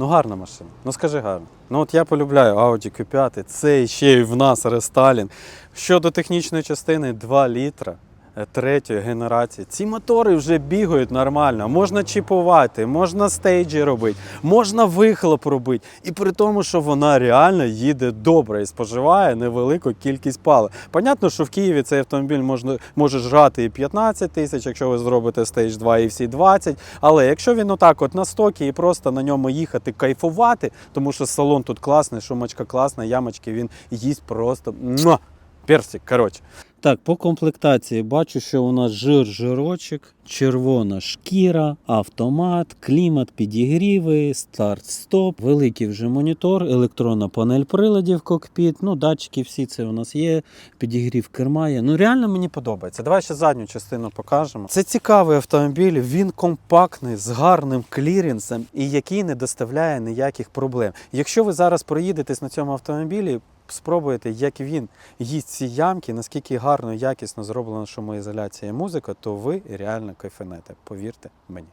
Ну гарна машина. Ну скажи гарно. Ну от я полюбляю Audi Q5, це ще й в нас рестайлінг. Щодо технічної частини 2 літра. Е, Третьої генерації. Ці мотори вже бігають нормально. Можна чіпувати, можна стейджі робити, можна вихлоп робити. І при тому, що вона реально їде добре і споживає невелику кількість палива. Понятно, що в Києві цей автомобіль можна, може жрати і 15 тисяч, якщо ви зробите стейдж 2 і всі 20. Але якщо він отак от на стокі і просто на ньому їхати, кайфувати, тому що салон тут класний, шумочка класна, ямочки він їсть просто персик. Коротше. Так, по комплектації бачу, що у нас жир, жирочок, червона шкіра, автомат, клімат, підігріви, старт-стоп, великий вже монітор, електронна панель приладів, кокпіт. Ну, датчики всі це у нас є. Підігрів керма є. Ну реально мені подобається. Давай ще задню частину покажемо. Це цікавий автомобіль, він компактний, з гарним кліренсом і який не доставляє ніяких проблем. Якщо ви зараз проїдетесь на цьому автомобілі, спробуєте, як він їсть ці ямки, наскільки гарно, якісно зроблена шумоізоляція і музика, то ви реально кайфанете. Повірте мені.